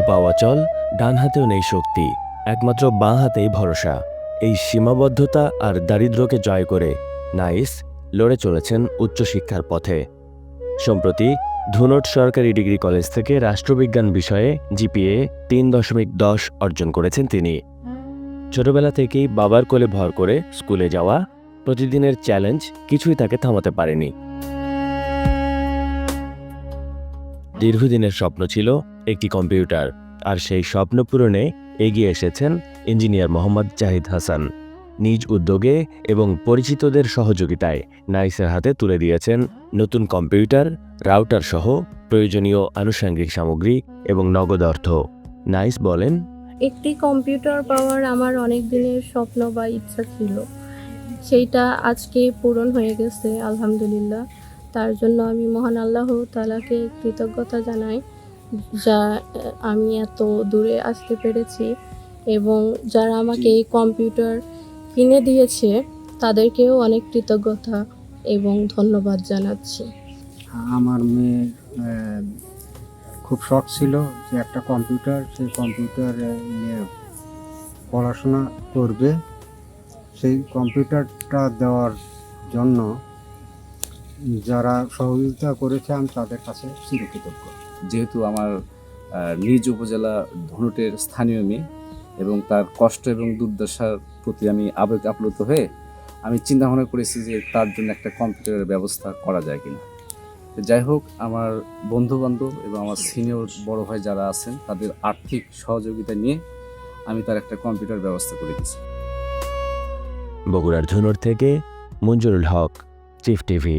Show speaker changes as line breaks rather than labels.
চলাচল ডান হাতেও নেই শক্তি, একমাত্র বাঁ হাতেই ভরসা। এই সীমাবদ্ধতা আর দারিদ্র্যকে জয় করে নাইস লড়ে চলেছেন উচ্চশিক্ষার পথে। সম্প্রতি ধুনট সরকারি ডিগ্রি কলেজ থেকে রাষ্ট্রবিজ্ঞান বিষয়ে জিপিএ তিন দশমিক দশ অর্জন করেছেন তিনি। ছোটবেলা থেকেই বাবার কোলে ভর করে স্কুলে যাওয়া প্রতিদিনের চ্যালেঞ্জ কিছুই তাকে থামাতে পারেনি। দীর্ঘদিনের স্বপ্ন ছিল একটি কম্পিউটার, আর সেই স্বপ্ন পূরণে এগিয়ে এসেছেন ইঞ্জিনিয়ার মোহাম্মদ জাহিদ হাসান। নিজ উদ্যোগে এবং পরিচিতদের সহযোগিতায় নাইসের হাতে তুলে দিয়েছেন নতুন কম্পিউটার, রাউটার সহ প্রয়োজনীয় আনুষঙ্গিক সামগ্রী এবং নগদ অর্থ। নাইস বলেন,
একটি কম্পিউটার পাওয়ার আমার অনেক দিনের স্বপ্ন বা ইচ্ছা ছিল। সেইটা আজকে পূরণ হয়ে গেছে, আলহামদুলিল্লাহ। তার জন্য আমি মহান আল্লাহ তালাকে কৃতজ্ঞতা জানাই যা আমি এত দূরে আসতে পেরেছি এবং যারা আমাকে এই কম্পিউটার কিনে দিয়েছে তাদেরকেও অনেক কৃতজ্ঞতা এবং ধন্যবাদ জানাচ্ছি।
আমার মেয়ের আহ, খুব শখ ছিল যে একটা কম্পিউটার সেই কম্পিউটার নিয়ে পড়াশোনা করবে। সেই কম্পিউটারটা দেওয়ার জন্য যারা সহযোগিতা করেছে আমি তাদের কাছে চিরকৃতজ্ঞ।
যেহেতু আমার নিজ উপজেলা ধনুটের স্থানীয় মেয়ে এবং তার কষ্ট এবং দুর্দশার প্রতি আমি আবেগ আপ্লুত হয়ে আমি চিন্তা ভাবনা করেছি যে তার জন্য একটা কম্পিউটারের ব্যবস্থা করা যায় কিনা। যাই হোক আমার বন্ধু বান্ধব এবং আমার সিনিয়র বড় ভাই যারা আছেন তাদের আর্থিক সহযোগিতা নিয়ে আমি তার একটা কম্পিউটার ব্যবস্থা করে দিয়েছি।
বগুড়ার ধনুর থেকে মঞ্জুরুল হক চিফ টিভি।